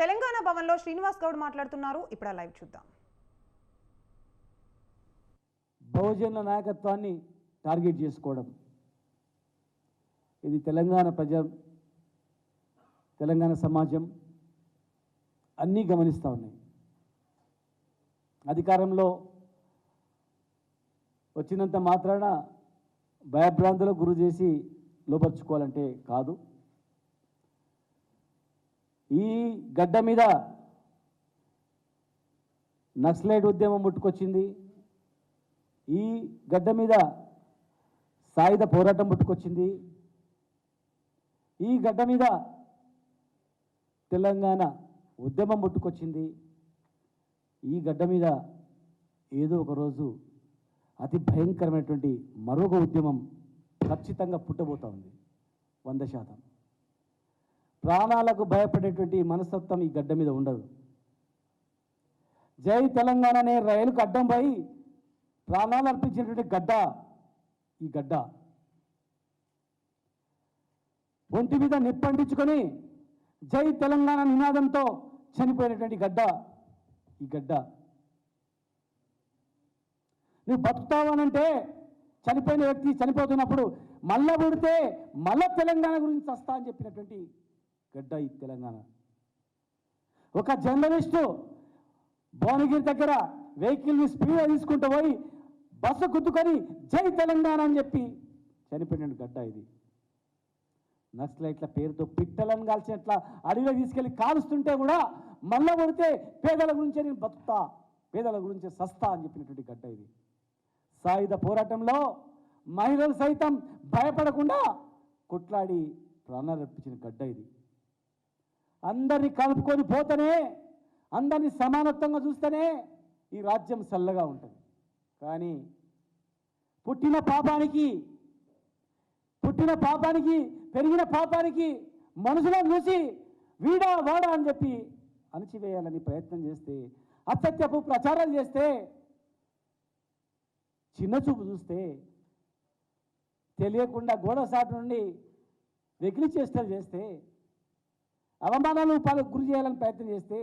తెలంగాణ భవన్లో శ్రీనివాస్ గౌడ్ మాట్లాడుతున్నారు. ఇప్పుడు లైవ్ చూద్దాం. బహుజనుల నాయకత్వాన్ని టార్గెట్ చేసుకోవడం. ఇది తెలంగాణ ప్రజ తెలంగాణ సమాజం అన్నీ గమనిస్తూ ఉన్నాయి. అధికారంలో వచ్చినంత మాత్రాన భయభ్రాంతులకు గురి చేసి లోపరుచుకోవాలంటే కాదు. ఈ గడ్డ మీద నక్సలైట్ ఉద్యమం పుట్టుకొచ్చింది ఈ గడ్డ మీద సాయుధ పోరాటం పుట్టుకొచ్చింది ఈ గడ్డ మీద తెలంగాణ ఉద్యమం పుట్టుకొచ్చింది ఈ గడ్డ మీద ఏదో ఒక రోజు అతి భయంకరమైనటువంటి మరొక ఉద్యమం ఖచ్చితంగా పుట్టబోతా ఉంది. వంద శాతం. ప్రాణాలకు భయపడేటువంటి మనస్తత్వం ఈ గడ్డ మీద ఉండదు. జై తెలంగాణ అనే రైలుకు అడ్డం పోయి ప్రాణాలు అర్పించినటువంటి గడ్డ ఈ గడ్డ. ఒంటి మీద నిప్పండించుకొని జై తెలంగాణ నినాదంతో చనిపోయినటువంటి గడ్డ ఈ గడ్డ. నువ్వు బతుకుతావనంటే చనిపోయిన వ్యక్తి చనిపోతున్నప్పుడు మళ్ళా పుడితే మళ్ళా తెలంగాణ గురించి వస్తా అని చెప్పినటువంటి గడ్డ ఈ తెలంగాణ. ఒక జర్నలిస్టు భువనగిరి దగ్గర వెహికల్ని స్పీడ్గా తీసుకుంటూ పోయి బస్సు గుద్దుకొని జై తెలంగాణ అని చెప్పి చనిపోయిన గడ్డ ఇది. నక్సలైట్ల పేరుతో పిట్టలను కాల్చినట్ల అడవిలో తీసుకెళ్ళి కాలుస్తుంటే కూడా మళ్ళా పడితే పేదల గురించే నేను బతుకుతా పేదల గురించే సస్తా అని చెప్పినటువంటి గడ్డ ఇది. సాయుధ పోరాటంలో మహిళలు సైతం భయపడకుండా కొట్లాడి ప్రాణాలు అర్పించిన గడ్డ ఇది. అందరినీ కలుపుకొని పోతేనే అందరినీ సమానత్వంగా చూస్తేనే ఈ రాజ్యం చల్లగా ఉంటుంది. కానీ పుట్టిన పాపానికి పుట్టిన పాపానికి పెరిగిన పాపానికి మనుషులను చూసి వీడా వాడా అని చెప్పి అణచివేయాలని ప్రయత్నం చేస్తే అసత్యపు ప్రచారం చేస్తే చిన్న చూపు చూస్తే తెలియకుండా గోడ సాటు నుండి వెకిలి చేష్టలు చేస్తే అవమానాలు పాలకు గురి చేయాలని ప్రయత్నం చేస్తే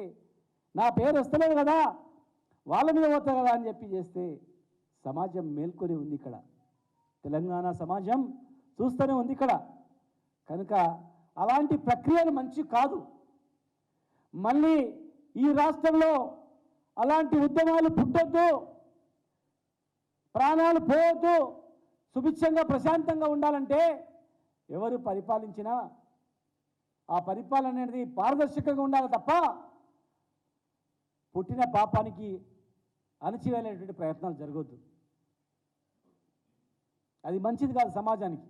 నా పేరు వస్తలేదు కదా వాళ్ళ మీద పోతా కదా అని చెప్పి చేస్తే సమాజం మేల్కొని ఉంది ఇక్కడ. తెలంగాణ సమాజం చూస్తూనే ఉంది ఇక్కడ. కనుక అలాంటి ప్రక్రియలు మంచి కాదు. మళ్ళీ ఈ రాష్ట్రంలో అలాంటి ఉద్యమాలు పుట్టొద్దు ప్రాణాలు పోవద్దు సుభిక్షంగా ప్రశాంతంగా ఉండాలంటే ఎవరు పరిపాలించినా ఆ పరిపాలన అనేది పారదర్శకంగా ఉండాలి తప్ప పుట్టిన పాపానికి అణచివేలేటువంటి ప్రయత్నాలు జరగొద్దు. అది మంచిది కాదు సమాజానికి.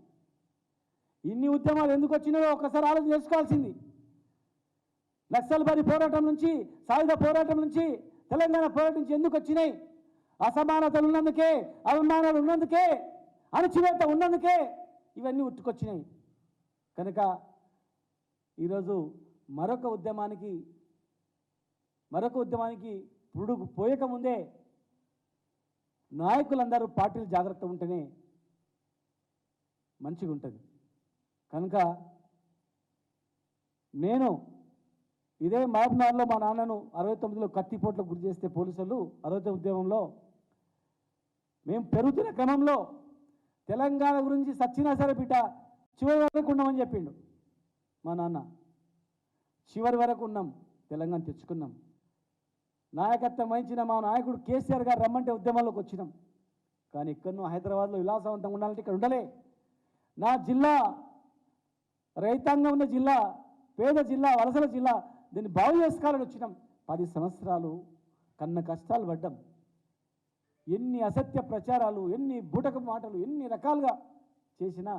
ఇన్ని ఉద్యమాలు ఎందుకు వచ్చినాయో ఒక్కసారి ఆలోచన చేసుకోవాల్సింది. నక్సల్బరి పోరాటం నుంచి సాయుధ పోరాటం నుంచి తెలంగాణ పోరాటం నుంచి ఎందుకు వచ్చినాయి? అసమానతలు ఉన్నందుకే అవమానాలు ఉన్నందుకే అణచివేత ఉన్నందుకే ఇవన్నీ ఉట్టుకొచ్చినాయి. కనుక ఈరోజు మరొక ఉద్యమానికి మరొక ఉద్యమానికి పురుడుకు పోయక ముందే నాయకులందరూ పార్టీలు జాగ్రత్త ఉంటేనే మంచిగా ఉంటుంది కనుక నేను ఇదే మహబూబ్నగర్లో మా నాన్నను అరవై తొమ్మిదిలో కత్తిపోట్లకు గురి చేస్తే పోలీసులు అరవై తొమ్మిది ఉద్యమంలో మేము పెరుగుతున్న క్రమంలో తెలంగాణ గురించి సచ్చినా సరే బిడ్డ చివరి వరకు ఉండమని చెప్పిండు. మా నాన్న. చివరి వరకు ఉన్నాం తెలంగాణ తెచ్చుకున్నాం. నాయకత్వం వహించిన మా నాయకుడు కేసీఆర్ గారు రమ్మంటే ఉద్యమంలోకి వచ్చినాం. కానీ ఎక్కడనో హైదరాబాద్లో విలాసవంతంగా ఉండాలంటే ఇక్కడ ఉండలే. నా జిల్లా రైతాంగం ఉన్న జిల్లా పేద జిల్లా వలసల జిల్లా దీన్ని బాగు చేసుకోవాలని వచ్చినాం. పది సంవత్సరాలు కన్న కష్టాలు పడ్డాం. ఎన్ని అసత్య ప్రచారాలు ఎన్ని బూటక మాటలు ఎన్ని రకాలుగా చేసినా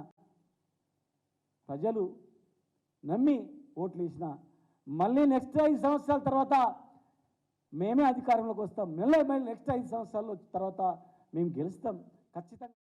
ప్రజలు నమ్మి ఓట్లు వేసిన మళ్ళీ నెక్స్ట్ ఐదు సంవత్సరాల తర్వాత మేమే అధికారంలోకి వస్తాం. మళ్ళీ మళ్ళీ నెక్స్ట్ ఐదు సంవత్సరాల తర్వాత మేము గెలుస్తాం. ఖచ్చితంగా